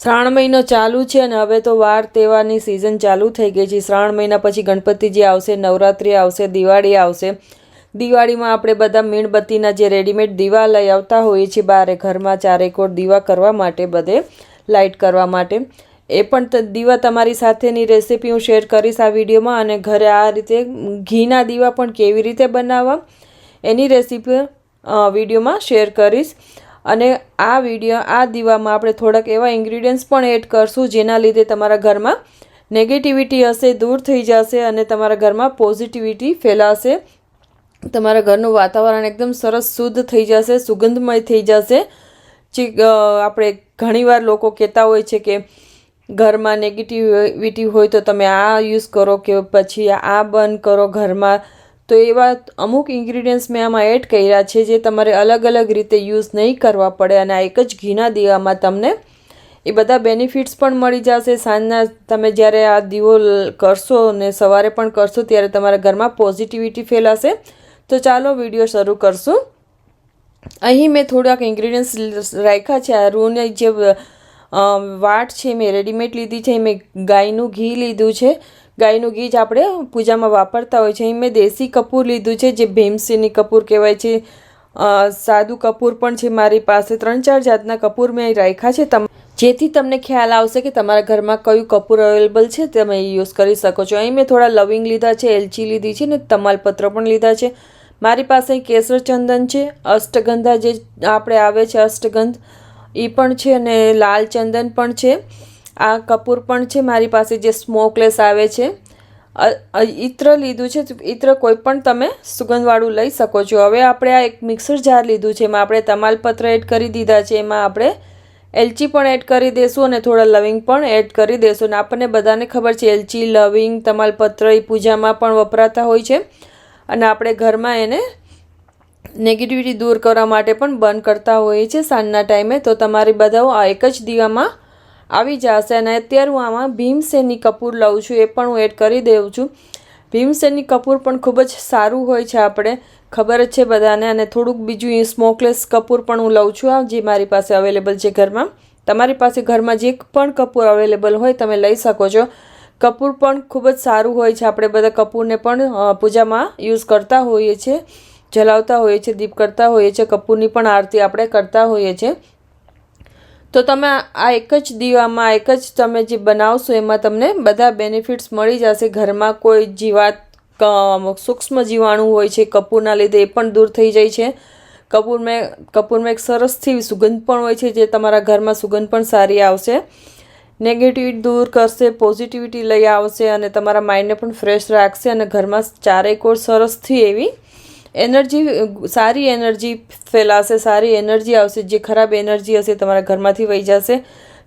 શ્રાવણ મહિનો ચાલુ છે અને હવે તો વાર તહેવારની સિઝન ચાલુ થઈ ગઈ છે. શ્રાવણ મહિના પછી ગણપતિજી આવશે, નવરાત્રિ આવશે, દિવાળી આવશે. દિવાળીમાં આપણે બધા મીણબત્તીના જે રેડીમેડ દીવા લઈ આવતા હોઈએ છીએ બારે ઘરમાં ચારેકોર દીવા કરવા માટે, બધે લાઇટ કરવા માટે. એ પણ દીવા તમારી સાથેની રેસીપી હું શેર કરીશ આ વિડીયોમાં અને ઘરે આ રીતે ઘીના દીવા પણ કેવી રીતે બનાવવા એની રેસીપી વિડીયોમાં શેર કરીશ. અને આ વીડિયો આ દીવામાં આપણે થોડાક એવા ઇન્ગ્રીડિયન્ટ્સ પણ એડ કરશું જેના લીધે તમારા ઘરમાં નેગેટિવિટી હશે, દૂર થઈ જશે અને તમારા ઘરમાં પોઝિટિવિટી ફેલાશે. તમારા ઘરનું વાતાવરણ એકદમ સરસ શુદ્ધ થઈ જશે, સુગંધમય થઈ જશે. જે આપણે ઘણીવાર લોકો કહેતા હોય છે કે ઘરમાં નેગેટિવિટી હોય તો તમે આ યુઝ કરો કે પછી આ બંધ કરો ઘરમાં. તો એવા અમુક ઇન્ગ્રીડિયન્ટ્સ મેં આમાં એડ કર્યા છે જે તમારે અલગ અલગ રીતે યુઝ નહીં કરવા પડે અને આ એક જ ઘીના દીવામાં તમને એ બધા બેનિફિટ્સ પણ મળી જશે. સાંજના તમે જ્યારે આ દીવો કરશો અને સવારે પણ કરશો ત્યારે તમારા ઘરમાં પોઝિટિવિટી ફેલાશે. તો ચાલો વીડિયો શરૂ કરશું. અહીં મેં થોડાક ઇન્ગ્રીડિયન્ટ્સ રાખ્યા છે. આ રૂની જે વાટ છે, મેં રેડીમેડ લીધી છે. મેં ગાયનું ઘી લીધું છે. ગાયનું ઘી જ આપણે પૂજામાં વાપરતા હોય છે. અહીં મેં દેશી કપૂર લીધું છે, જે ભીમસિંહની કપૂર કહેવાય છે. સાદું કપૂર પણ છે મારી પાસે. ત્રણ ચાર જાતના કપૂર મેં રાખ્યા છે. તમ, જેથી તમને ખ્યાલ આવશે કે તમારા ઘરમાં કયું કપૂર અવેલેબલ છે, તમે યુઝ કરી શકો છો. અહીં મેં થોડા લવિંગ લીધા છે, એલચી લીધી છે ને તમાલપત્ર પણ લીધા છે. મારી પાસે કેસર ચંદન છે, અષ્ટગંધા જે આપણે આવે છે અષ્ટગંધ એ પણ છે અને લાલ ચંદન પણ છે. આ કપૂર પણ છે, મારી પાસે જે સ્મોકલેસ આવે છે. ઇત્ર લીધું છે ઇત્ર કોઈ પણ તમે સુગંધવાળું લઈ શકો છો. હવે આપણે આ એક મિક્સર જાર લીધું છે, એમાં આપણે તમાલપત્ર એડ કરી દીધા છે, એમાં આપણે એલચી પણ એડ કરી દઈશું અને થોડા લવિંગ પણ એડ કરી દઈશું અને આપણને બધાને ખબર છે, એલચી, લવિંગ, તમાલપત્ર એ પૂજામાં પણ વપરાતા હોય છે. અને આપણે ઘરમાં એને નેગેટિવિટી દૂર કરવા માટે પણ બંધ કરતા હોઈએ છીએ સાંજના ટાઈમે તો તમારી બધા આ એક જ દીવામાં આવી જશે અને અત્યારે હું આમાં ભીમસેની કપૂર લઉં છું, એ પણ હું એડ કરી દઉં છું. ભીમસેની કપૂર પણ ખૂબ જ સારું હોય છે આપણે, ખબર જ છે બધાને. અને થોડુંક બીજું એ સ્મોકલેસ કપૂર પણ હું લઉં છું, આ જે મારી પાસે અવેલેબલ છે ઘરમાં. તમારી પાસે ઘરમાં જે પણ કપૂર અવેલેબલ હોય તમે લઈ શકો છો. કપૂર પણ ખૂબ જ સારું હોય છે. આપણે બધા કપૂરને પણ પૂજામાં યુઝ કરતા હોઈએ છીએ, જલાવતા હોઈએ છીએ, દીપ કરતા હોઈએ છીએ, કપૂરની પણ આરતી આપણે કરતા હોઈએ છીએ. તો તમે આ એક જ દીવામાં, એક જ તમે જે બનાવશો, એમાં તમને બધા બેનિફિટ્સ મળી જશે. ઘરમાં કોઈ જીવાત સૂક્ષ્મ જીવાણુ હોય છે, કપૂરના લીધે એ પણ દૂર થઈ જાય છે. કપૂરમાં કપૂરમાં એક સરસથી સુગંધ પણ હોય છે, જે તમારા ઘરમાં સુગંધ પણ સારી આવશે. નેગેટિવિટી દૂર કરશે પોઝિટિવિટી લઈ આવશે અને તમારા માઇન્ડને પણ ફ્રેશ રાખશે અને ઘરમાં ચારેકોર સરસથી એવી એનર્જી, સારી એનર્જી ફેલાશે, સારી એનર્જી આવશે, જે ખરાબ એનર્જી હશે તમારા ઘરમાંથી વહી જશે.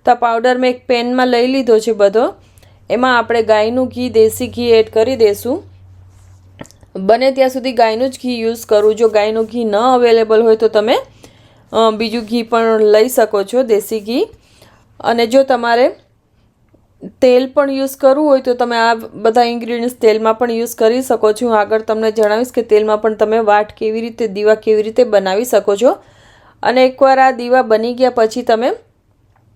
તો આ પાવડર મેં એક પેનમાં લઈ લીધો છે બધો. એમાં આપણે ગાયનું ઘી, દેશી ઘી એડ કરી દઈશું બને ત્યાં સુધી ગાયનું જ ઘી યુઝ કરું. જો ગાયનું ઘી ન અવેલેબલ હોય તો તમે બીજું ઘી પણ લઈ શકો છો, દેશી ઘી. અને જો તમારે તેલ પણ યુઝ કરવું હોય તો તમે આ બધા ઇન્ગ્રીડિયન્ટ્સ તેલમાં પણ યુઝ કરી શકો છો. હું આગળ તમને જણાવીશ કે તેલમાં પણ તમે વાટ કેવી રીતે, દીવા કેવી રીતે બનાવી શકો છો. અને એકવાર આ દીવા બની ગયા પછી તમે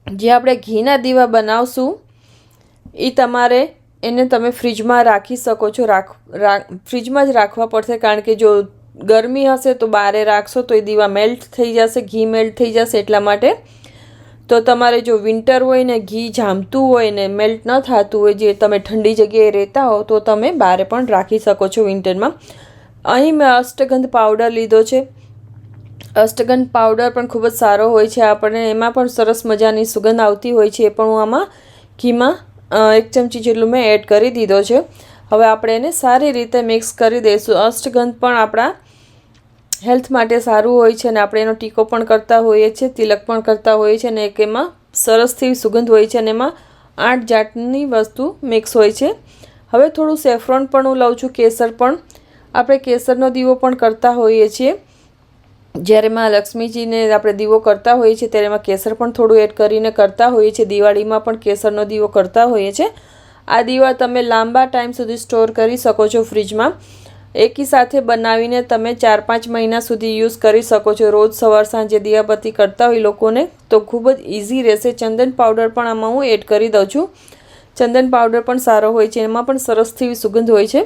જે આપણે ઘીના દીવા બનાવશું એ તમારે એને તમે ફ્રીજમાં રાખી શકો છો. રાખ ફ્રીજમાં જ રાખવા પડશે કારણ કે જો ગરમી હશે તો બારે રાખશો તો એ દીવા મેલ્ટ થઈ જશે, ઘી મેલ્ટ થઈ જશે એટલા માટે. તો તમારે જો વિન્ટર હોય ને, ઘી જામતું હોય ને મેલ્ટ ન થતું હોય, જે તમે ઠંડી જગ્યાએ રહેતા હો, તો તમે બારે પણ રાખી શકો છો વિન્ટરમાં અહીં મેં અષ્ટગંધ પાવડર લીધો છે. અષ્ટગંધ પાવડર પણ ખૂબ જ સારો હોય છે. આપણને એમાં પણ સરસ મજાની સુગંધ આવતી હોય છે. એ પણ હું આમાં ઘીમાં એક ચમચી જેટલું મેં એડ કરી દીધો છે. હવે આપણે એને સારી રીતે મિક્સ કરી દઈશું. અષ્ટગંધ પણ આપણા હેલ્થ માટે સારું હોય છે અને આપણે એનો ટીકો પણ કરતા હોઈએ છીએ, તિલક પણ કરતા હોઈએ છીએ અને એક એમાં સરસથી સુગંધ હોય છે અને એમાં આઠ જાતની વસ્તુ મિક્સ હોય છે. હવે થોડું સેફ્રોન પણ હું લઉં છું, કેસર પણ. આપણે કેસરનો દીવો પણ કરતા હોઈએ છીએ. જ્યારે માં લક્ષ્મીજીને આપણે દીવો કરતા હોઈએ છીએ, ત્યારે એમાં કેસર પણ થોડું એડ કરીને કરતા હોઈએ છીએ. દિવાળીમાં પણ કેસરનો દીવો કરતા હોઈએ છીએ. આ દીવા તમે લાંબા ટાઈમ સુધી સ્ટોર કરી શકો છો ફ્રીજમાં એકી સાથે બનાવીને તમે ચાર પાંચ મહિના સુધી યુઝ કરી શકો છો. રોજ સવાર સાંજે દિયાબત્તી કરતા હોય લોકોને તો ખૂબ જ ઇઝી રહેશે. ચંદન પાવડર પણ આમાં હું એડ કરી દઉં છું. ચંદન પાવડર પણ સારો હોય છે. એમાં પણ સરસથી સુગંધ હોય છે.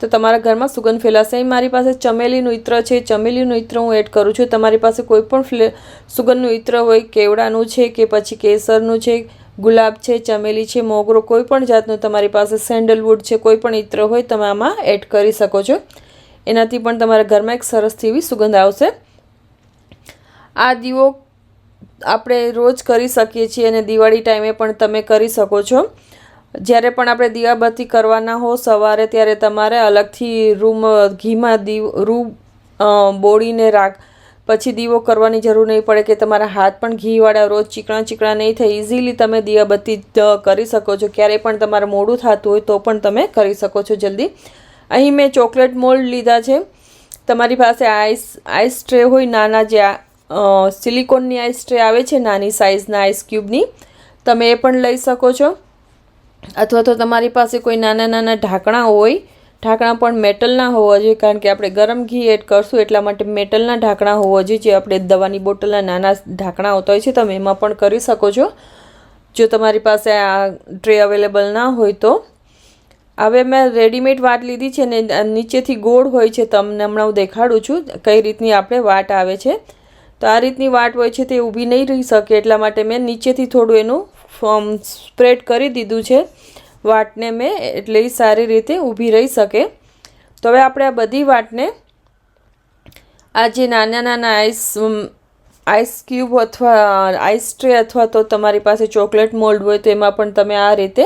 તો તમારા ઘરમાં સુગંધ ફેલાશે. અહીં મારી પાસે ચમેલીનું ઇત્ર છે. ચમેલીનું ઇત્ર હું એડ કરું છું. તમારી પાસે કોઈ પણ ફ્લે સુગંધનું ઇત્ર હોય, કેવડાનું છે કે પછી કેસરનું છે ગુલાબ છે, ચમેલી છે, મોગરો, કોઈ પણ જાતનું તમારી પાસે સેન્ડલવુડ છે, કોઈ પણ ઇત્ર હોય, તમે આમાં એડ કરી શકો છો. એનાથી પણ તમારા ઘરમાં એક સરસથી એવી સુગંધ આવશે. આ દીવો આપણે રોજ કરી શકીએ છીએ અને દિવાળી ટાઈમે પણ તમે કરી શકો છો. જ્યારે પણ આપણે દીવાબત્તી કરવાના હો, સવારે ત્યારે તમારે અલગથી રૂમ ઘીમાં દીવ રૂ બોળીને રાખ પછી દીવો કરવાની જરૂર નહીં પડે કે તમારા હાથ પણ ઘીવાળા, રોજ ચીકણા ચીકણા નહીં થાય. ઇઝીલી તમે દીયાબત્તી કરી શકો છો. ક્યારેય પણ તમારે મોડું થતું હોય તો પણ તમે કરી શકો છો જલ્દી. અહીં મેં ચોકલેટ મોલ્ડ લીધા છે. તમારી પાસે આઈસ આઈસ ટ્રે હોય, નાના જે સિલિકોનની આઈસ ટ્રે આવે છે, નાની સાઇઝના આઈસ ક્યુબની, તમે એ પણ લઈ શકો છો. અથવા તો તમારી પાસે કોઈ નાના નાના ઢાંકણા હોય ઢાંકણા પણ મેટલના હોવા જોઈએ, કારણ કે આપણે ગરમ ઘી એડ કરશું એટલા માટે મેટલના ઢાંકણા હોવા જોઈએ, જે આપણે દવાની બોટલના નાના ઢાંકણા હોતા હોય છે, તમે એમાં પણ કરી શકો છો. જો તમારી પાસે આ ટ્રે અવેલેબલ ના હોય તો. હવે મેં રેડીમેડ વાટ લીધી છે ને નીચેથી ગોળ હોય છે, તમને હમણાં હું દેખાડું છું કઈ રીતની આપણે વાટ આવે છે. તો આ રીતની વાટ હોય છે તે ઊભી નહીં રહી શકે, એટલા માટે મેં નીચેથી થોડું એનું ફોર્મ સ્પ્રેડ કરી દીધું છે. વાટને મેં એટલે સારી રીતે ઊભી રહી શકે. તો હવે આપણે આ બધી વાટને આ જે નાના નાના આઈસ આઈસ ક્યુબ અથવા આઈસ ટ્રે અથવા તો તમારી પાસે ચોકલેટ મોલ્ડ હોય તો એમાં પણ તમે આ રીતે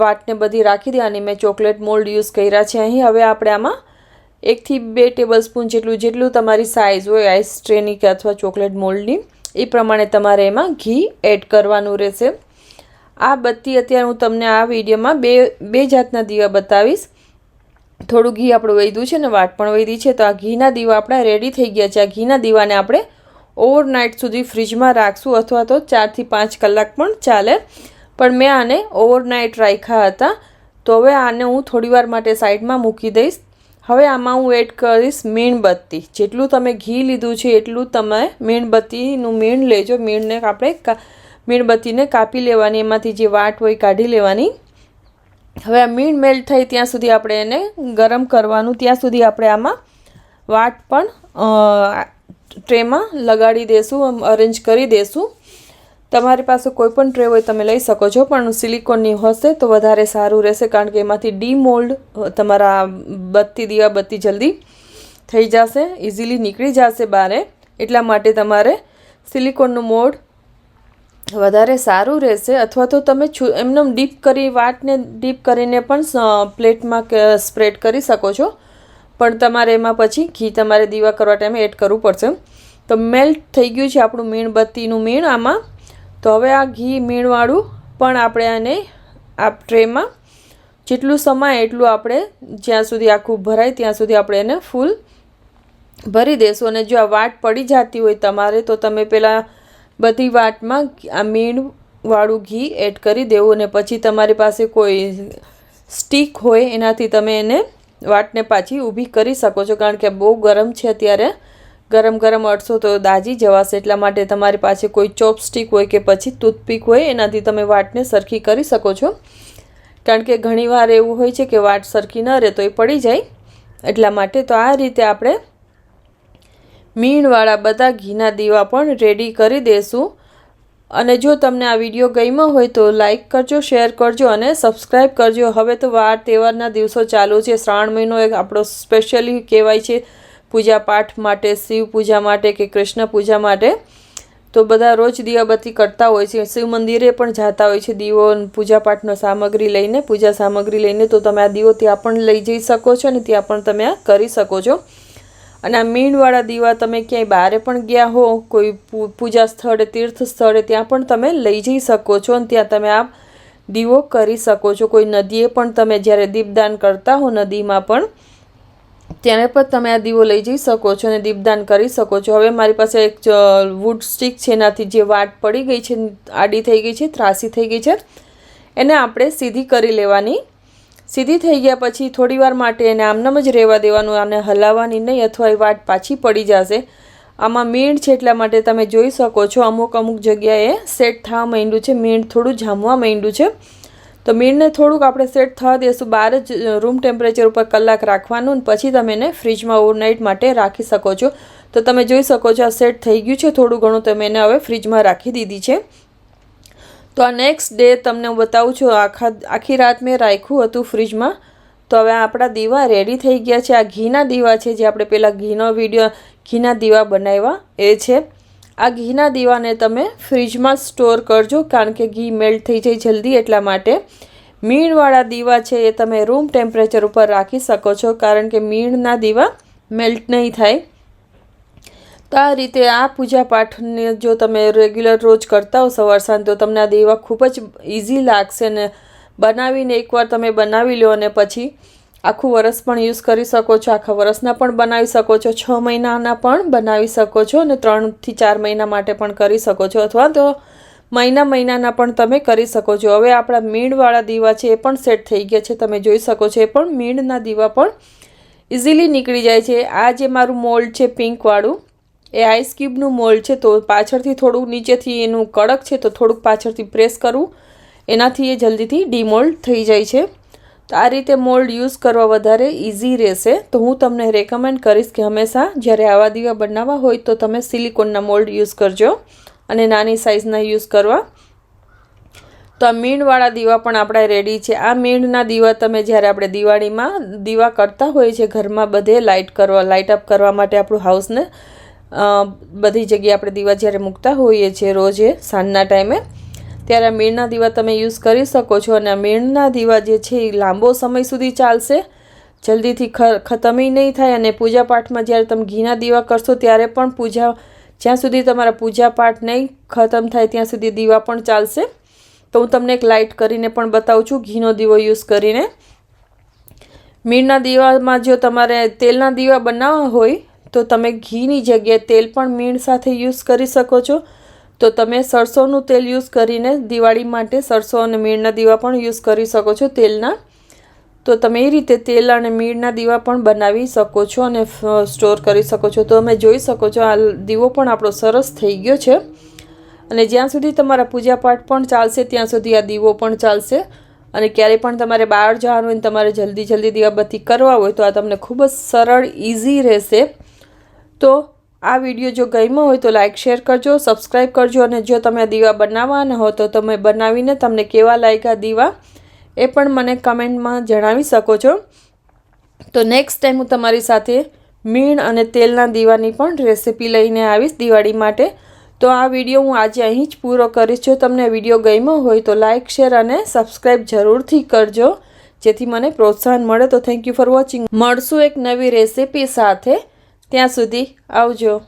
વાટને બધી રાખી દે અને મેં ચોકલેટ મોલ્ડ યુઝ કર્યા છે અહીં. હવે આપણે આમાં એકથી બે ટેબલ સ્પૂન જેટલું જેટલું તમારી સાઇઝ હોય આઈસ ટ્રેની કે અથવા ચોકલેટ મોલ્ડની, એ પ્રમાણે તમારે એમાં ઘી એડ કરવાનું રહેશે. આ બત્તી અત્યારે હું તમને આ વિડીયોમાં બે બે જાતના દીવા બતાવીશ. થોડું ઘી આપણું વૈદ્યું છે ને વાટ પણ વૈધી છે, તો આ ઘીના દીવા આપણા રેડી થઈ ગયા છે. આ ઘીના દીવાને આપણે ઓવરનાઇટ સુધી ફ્રીજમાં રાખશું અથવા તો ચારથી પાંચ કલાક પણ ચાલે. પણ મેં આને ઓવરનાઇટ રાખ્યા હતા. તો હવે આને હું થોડીવાર માટે સાઈડમાં મૂકી દઈશ. હવે આમાં હું એડ કરીશ મીણબત્તી જેટલું તમે ઘી લીધું છે એટલું તમે મીણબત્તીનું મીણ લેજો. મીણને આપણે મીણબત્તીને કાપી લેવાની, એમાંથી જે વાટ હોય કાઢી લેવાની. હવે આ મીણ મેલ્ટ થઈ ત્યાં સુધી આપણે એને ગરમ કરવાનું. ત્યાં સુધી આપણે આમાં વાટ પણ ટ્રેમાં લગાડી દેશું અરેન્જ કરી દેશું. તમારી પાસે કોઈ પણ ટ્રે હોય તમે લઈ શકો છો, પણ સિલિકોનની હશે તો વધારે સારું રહેશે, કારણ કે એમાંથી ડી મોલ્ડ તમારા બત્તી, દીવા બત્તી જલ્દી થઈ જશે, ઇઝીલી નીકળી જશે બારે એટલા માટે તમારે સિલિકોનનું મોડ વધારે સારું રહેશે અથવા તો તમે એમને ડીપ કરી, વાટને ડીપ કરીને પણ પ્લેટમાં સ્પ્રેડ કરી શકો છો. પણ તમારે એમાં પછી ઘી તમારે દીવા કરવા ટાઈમે એડ કરવું પડશે. તો મેલ્ટ થઈ ગયું છે આપણું મીણબત્તીનું મીણ આમાં. તો હવે આ ઘી મીણવાળું પણ આપણે આને આ ટ્રેમાં જેટલું સમાય એટલું આપણે જ્યાં સુધી આખું ભરાય ત્યાં સુધી આપણે એને ફૂલ ભરી દેશું. અને જો આ વાટ પડી જતી હોય તમારે તો તમે પહેલાં બધી વાટમાં આ મીણવાળું ઘી એડ કરી દેવું અને પછી તમારી પાસે કોઈ સ્ટીક હોય એનાથી તમે એને વાટને પાછી ઊભી કરી શકો છો. કારણ કે બહુ ગરમ છે અત્યારે. ગરમ ગરમ અડશો તો દાજી જવાશે એટલા માટે તમારી પાસે કોઈ ચોપસ્ટિક હોય કે પછી ટૂથપીક હોય એનાથી તમે વાટને સરખી કરી શકો છો. કારણ કે ઘણીવાર એવું હોય છે કે વાટ સરખી ન રહે તો એ પડી જાય. એટલા માટે તો આ રીતે આપણે મીણવાળા બધા ઘીના દીવા પણ રેડી કરી દેશું. અને જો તમને આ વીડિયો ગમ્યો હોય તો લાઇક કરજો શેર કરજો અને સબસ્ક્રાઈબ કરજો. હવે તો વાર તહેવારના દિવસો ચાલુ છે. શ્રાવણ મહિનો એક આપણો સ્પેશિયલી કહેવાય છે. પૂજા પાઠ માટે, શિવ પૂજા માટે કે કૃષ્ણ પૂજા માટે. તો બધા રોજ દીવાબત્તી કરતા હોય છે. શિવ મંદિરે પણ જતા હોય છે દીવો પૂજા પાઠનો સામગ્રી લઈને, પૂજા સામગ્રી લઈને. તો તમે આ દીવો ત્યાં પણ લઈ જઈ શકો છો અને ત્યાં પણ તમે આ કરી શકો છો. અને આ મીણવાળા દીવા તમે ક્યાંય બહારે પણ ગયા હો, કોઈ પૂજા સ્થળે, તીર્થ સ્થળે, ત્યાં પણ તમે લઈ જઈ શકો છો અને ત્યાં તમે આ દીવો કરી શકો છો. કોઈ નદીએ પણ તમે જ્યારે દીપદાન કરતા હો નદીમાં પણ, ત્યારે પણ તમે આ દીવો લઈ જઈ શકો છો અને દીપદાન કરી શકો છો. હવે મારી પાસે એક વુડ સ્ટિક છે, એનાથી જે વાટ પડી ગઈ છે, આડી થઈ ગઈ છે, ત્રાસી થઈ ગઈ છે, એને આપણે સીધી કરી લેવાની સીધી થઈ ગયા પછી થોડીવાર માટે એને આમનામ જ રહેવા દેવાનું, આને હલાવવાની નહીં અથવા એ વાટ પાછી પડી જશે. આમાં મીણ છે એટલા માટે તમે જોઈ શકો છો, અમુક અમુક જગ્યાએ સેટ થવા માંડ્યું છે. મીણ થોડું જામવા માંડ્યું છે. તો મીણને થોડુંક આપણે સેટ થવા દઈશું બહાર જ રૂમ ટેમ્પરેચર ઉપર કલાક રાખવાનું પછી તમે એને ફ્રીજમાં ઓવરનાઇટ માટે રાખી શકો છો. તો તમે જોઈ શકો છો આ સેટ થઈ ગયું છે. થોડું ઘણું તમે એને હવે ફ્રીજમાં રાખી દીધી છે. તો આ નેક્સ્ટ ડે તમને હું બતાવું છું, આખા, આખી રાત મેં રાખ્યું હતું ફ્રીજમાં તો હવે આપણા દીવા રેડી થઈ ગયા છે. આ ઘીના દીવા છે જે આપણે પહેલાં ઘીનો વીડિયો ઘીના દીવા બનાવ્યા, એ છે. આ ઘીના દીવાને તમે ફ્રીજમાં સ્ટોર કરજો, કારણ કે ઘી મેલ્ટ થઈ જાય જલ્દી એટલા માટે. મીણવાળા દીવા છે એ તમે રૂમ ટેમ્પરેચર ઉપર રાખી શકો છો, કારણ કે મીણના દીવા મેલ્ટ નહીં થાય. તો આ રીતે આ પૂજા પાઠને જો તમે રેગ્યુલર રોજ કરતા હો સવાર સાંજ, તો તમને આ દેવા ખૂબ જ ઇઝી લાગશે ને બનાવીને એકવાર તમે બનાવી લો અને પછી આખું વરસ પણ યુઝ કરી શકો છો. આખા વરસના પણ બનાવી શકો છો. છ મહિનાના પણ બનાવી શકો છો અને ત્રણથી ચાર મહિના માટે પણ કરી શકો છો. અથવા તો મહિના મહિનાના પણ તમે કરી શકો છો. હવે આપણા મીણવાળા દીવા છે એ પણ સેટ થઈ ગયા છે. તમે જોઈ શકો છો એ પણ મીણના દીવા પણ ઇઝીલી નીકળી જાય છે. આ જે મારું મોલ્ડ છે પિંકવાળું એ આઈસ ક્યુબનું મોલ્ડ છે તો પાછળથી થોડું નીચેથી એનું કડક છે તો થોડુંક પાછળથી પ્રેસ કરવું એનાથી એ જલ્દીથી ડીમોલ્ડ થઈ જાય છે. તો આ રીતે મોલ્ડ યુઝ કરવા વધારે ઇઝી રહેશે. તો હું તમને રેકમેન્ડ કરીશ કે હંમેશા જ્યારે આવા દીવા બનાવવા હોય તો તમે સિલિકોનના મોલ્ડ યુઝ કરજો અને નાની સાઇઝના યુઝ કરવા. તો આ મીણવાળા દીવા પણ આપણા રેડી છે. આ મીણના દીવા તમે જ્યારે આપણે દિવાળીમાં દીવા કરતા હોઈએ છીએ ઘરમાં બધે લાઇટ કરવા લાઇટ અપ કરવા માટે આપણું હાઉસને બધી જગ્યાએ આપણે દીવા જ્યારે મૂકતા હોઈએ છીએ રોજે, સાંજના ટાઈમે, ત્યારે આ મીણના દીવા તમે યુઝ કરી શકો છો અને આ મીણના દીવા જે છે એ લાંબો સમય સુધી ચાલશે. જલ્દીથી ખતમ નહીં થાય અને પૂજાપાઠમાં જ્યારે તમે ઘીના દીવા કરશો ત્યારે પણ પૂજા, જ્યાં સુધી તમારા પૂજા પાઠ નહીં ખતમ થાય ત્યાં સુધી દીવા પણ ચાલશે. તો હું તમને એક લાઇટ કરીને પણ બતાવું છું, ઘીનો દીવો યુઝ કરીને. મીણના દીવામાં જો તમારે તેલના દીવા બનાવવા હોય તો તમે ઘીની જગ્યાએ તેલ પણ મીણ સાથે યુઝ કરી શકો છો. તો તમે સરસોનું તેલ યુઝ કરીને દિવાળી માટે સરસો અને મીણના દીવા પણ યુઝ કરી શકો છો તેલના. તો તમે એ રીતે તેલ અને મીણના દીવા પણ બનાવી શકો છો અને સ્ટોર કરી શકો છો. તો તમે જોઈ શકો છો આ દીવો પણ આપણો સરસ થઈ ગયો છે. અને જ્યાં સુધી તમારા પૂજાપાઠ પણ ચાલશે, ત્યાં સુધી આ દીવો પણ ચાલશે. અને ક્યારેય પણ તમારે બહાર જવાનું હોય તમારે જલ્દી જલ્દી દીવાબત્તી કરવા હોય તો આ તમને ખૂબ જ સરળ ઇઝી રહેશે. તો આ વીડિયો જો ગમ્યો હોય તો લાઇક શેર કરજો સબસ્ક્રાઈબ કરજો અને જો તમે દીવા બનાવવાના હો તો તમે બનાવીને તમને કેવા લાગ્યા દીવા એ પણ મને કમેન્ટમાં જણાવી શકો છો. તો નેક્સ્ટ ટાઈમ હું તમારી સાથે મીણ અને તેલના દીવાની પણ રેસિપી લઈને આવીશ દિવાળી માટે. તો આ વીડિયો હું આજે અહીં જ પૂરો કરીશ. જો તમને વીડિયો ગમ્યો હોય તો લાઇક શેર અને સબસ્ક્રાઈબ જરૂરથી કરજો. જેથી મને પ્રોત્સાહન મળે. તો થેન્ક યુ ફોર વોચિંગ મળશું એક નવી રેસિપી સાથે. ત્યાં સુધી આવજો.